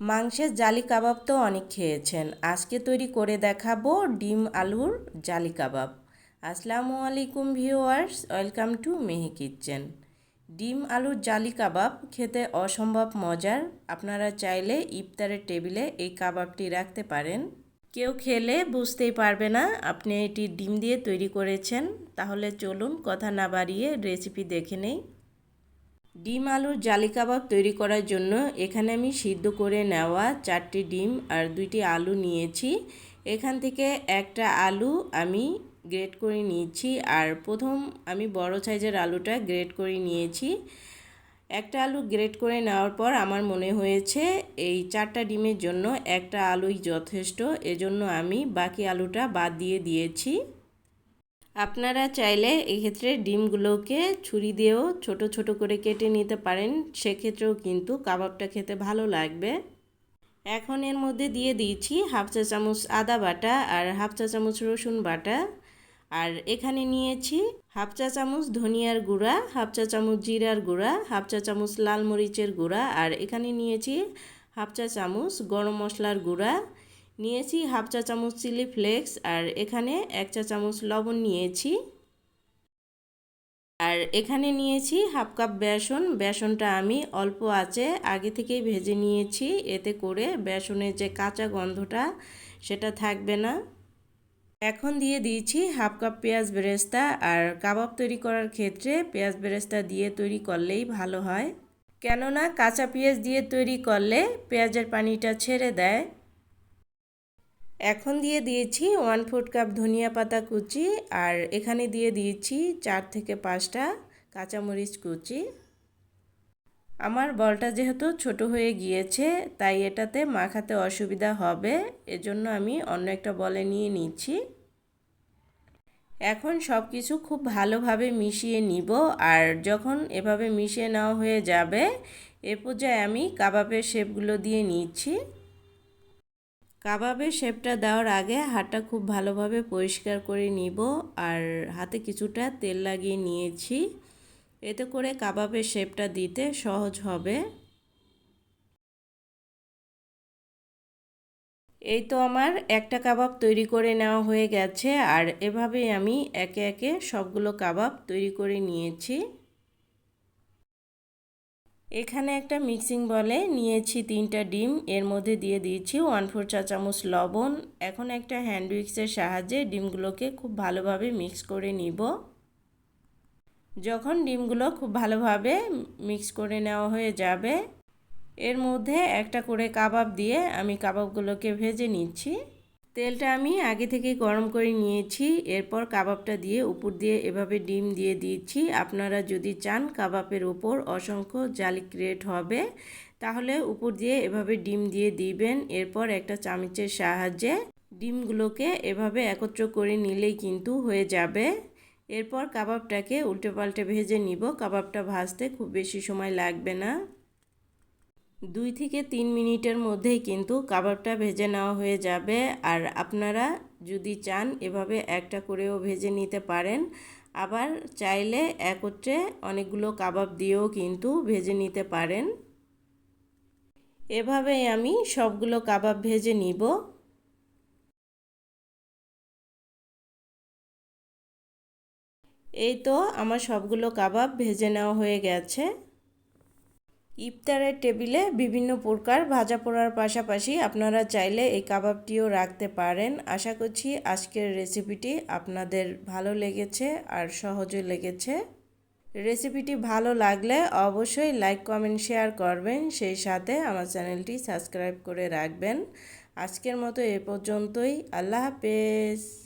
মাংসের জালি কাবাব তো অনেক খেয়েছেন। আজকে তৈরি করে দেখাবো ডিম আলুর জালি কাবাব। আসসালামু আলাইকুম viewers, welcome to Mehi kitchen. ডিম আলুর জালি কাবাব খেতে অসম্ভব মজার। আপনারা চাইলে ইফতারের টেবিলে এই কাবাবটি রাখতে পারেন। কেউ খেলে বুঝতেই পারবে না আপনি এটি ডিম দিয়ে তৈরি করেছেন। তাহলে চলুন কথা না বাড়িয়ে রেসিপি দেখে নেই। ডিম আলুর জালি কাবাব তৈরি করার জন্য এখানে আমি সিদ্ধ করে নেওয়া চারটি ডিম আর দুইটি আলু নিয়েছি। এখান থেকে একটা আলু আমি গ্রেট করে নিয়েছি আর প্রথম আমি বড় সাইজের আলুটা গ্রেট করে নিয়েছি। একটা আলু গ্রেট করে নেওয়ার পর আমার মনে হয়েছে এই চারটা ডিমের জন্য একটা আলুই যথেষ্ট, এজন্য আমি বাকি আলুটা বাদ দিয়ে দিয়েছি। আপনারা চাইলে এক্ষেত্রে ডিমগুলোকে ছুরি দিয়েও ছোট ছোট করে কেটে নিতে পারেন। সেক্ষেত্রেও কিন্তু কাবাবটা খেতে ভালো লাগবে। এখন এর মধ্যে দিয়ে দিয়েছি হাফ চা চামচ আদা বাটা আর হাফ চা চামচ রসুন বাটা। আর এখানে নিয়েছি হাফ চা চামচ ধনিয়ার গুঁড়া, হাফ চা চামচ জিরার গুঁড়া, হাফ চা চামচ লাল মরিচের গুঁড়া। আর এখানে নিয়েছি হাফ চা চামচ গরম মশলার গুঁড়া। নিয়েছি হাফ চা চামচ চিলি ফ্লেক্স আর এখানে এক চা চামচ লবণ নিয়েছি। আর এখানে নিয়েছি হাফ কাপ বেসন। বেসনটা আমি অল্প আছে আগে থেকেই ভেজে নিয়েছি। এতে করে বেসনের যে কাঁচা গন্ধটা সেটা থাকবে না। এখন দিয়ে দিয়েছি হাফ কাপ পেঁয়াজ বেরেস্তা। আর কাবাব তৈরি করার ক্ষেত্রে পেঁয়াজ বেরেস্তা দিয়ে তৈরি করলেই ভালো হয়। কেননা কাঁচা পেঁয়াজ দিয়ে তৈরি করলে পেঁয়াজের পানিটা ছেড়ে দেয়। এখন দিয়ে দিয়েছি ওয়ান ফোর্থ কাপ ধনিয়া পাতা কুচি আর এখানে দিয়ে দিয়েছি চার থেকে পাঁচটা কাঁচামরিচ কুচি। আমার বলটা যেহেতু ছোট হয়ে গিয়েছে, তাই এটাতে মাখাতে অসুবিধা হবে, এজন্য আমি অন্য একটা বলে নিয়ে নিচ্ছি। এখন সব কিছু খুব ভালোভাবে মিশিয়ে নিব আর যখন এভাবে মিশিয়ে নেওয়া হয়ে যাবে, এ পর্যায়ে আমি কাবাবের শেপগুলো দিয়ে নিচ্ছি। কাবাবের শেপটা দেওয়ার আগে হাতটা খুব ভালোভাবে পরিষ্কার করে নিব আর হাতে কিছুটা তেল লাগিয়ে নিয়েছি। এতে করে কাবাবের শেপটা দিতে সহজ হবে। এই তো আমার একটা কাবাব তৈরি করে নেওয়া হয়ে গেছে আর এভাবেই আমি একে একে সবগুলো কাবাব তৈরি করে নিয়েছি। এখানে একটা মিক্সিং বলে নিয়েছি তিনটা ডিম, এর মধ্যে দিয়ে দিয়েছি ওয়ান ফোর চা চামচ লবণ। এখন একটা হ্যান্ড উইক্সের সাহায্যে ডিমগুলোকে খুব ভালোভাবে মিক্স করে নিব। যখন ডিমগুলো খুব ভালোভাবে মিক্স করে নেওয়া হয়ে যাবে, এর মধ্যে একটা করে কাবাব দিয়ে আমি কাবাবগুলোকে ভেজে নিচ্ছি। তেলটা আমি আগে থেকে গরম করে নিয়েছি, এরপর কাবাবটা দিয়ে উপর দিয়ে এভাবে ডিম দিয়ে দিয়েছি আপনারা যদি চান কাবাবের উপর অসংখ্য জালি ক্রিয়েট হবে, তাহলে উপর দিয়ে এভাবে ডিম দিয়ে দিবেন। এরপর একটা চামচের সাহায্যে ডিমগুলোকে এভাবে একত্র করে নিলেই কিন্তু হয়ে যাবে। এরপর কাবাবটাকে উল্টে পাল্টে ভেজে নিব। কাবাবটা ভাজতে খুব বেশি সময় লাগবে না। দুই থেকে তিন মিনিটের মধ্যেই কিন্তু কাবাবটা ভেজে নেওয়া হয়ে যাবে। আর আপনারা যদি চান এভাবে একটা করেও ভেজে নিতে পারেন, আবার চাইলে একত্রে অনেকগুলো কাবাব দিয়েও কিন্তু ভেজে নিতে পারেন। এভাবেই আমি সবগুলো কাবাব ভেজে নিব। এই তো আমার সবগুলো কাবাব ভেজে নেওয়া হয়ে গেছে। ইফতারের টেবিলে বিভিন্ন প্রকার ভাজা পোড়ার পাশাপাশি আপনারা চাইলে এই কাবাবটিও রাখতে পারেন। আশা করছি আজকের রেসিপিটি আপনাদের ভালো লেগেছে আর সহজে লেগেছে। রেসিপিটি ভালো লাগলে অবশ্যই লাইক, কমেন্ট, শেয়ার করবেন। সেই সাথে আমার চ্যানেলটি সাবস্ক্রাইব করে রাখবেন। আজকের মতো এ পর্যন্তই। আল্লাহ হাফেজ।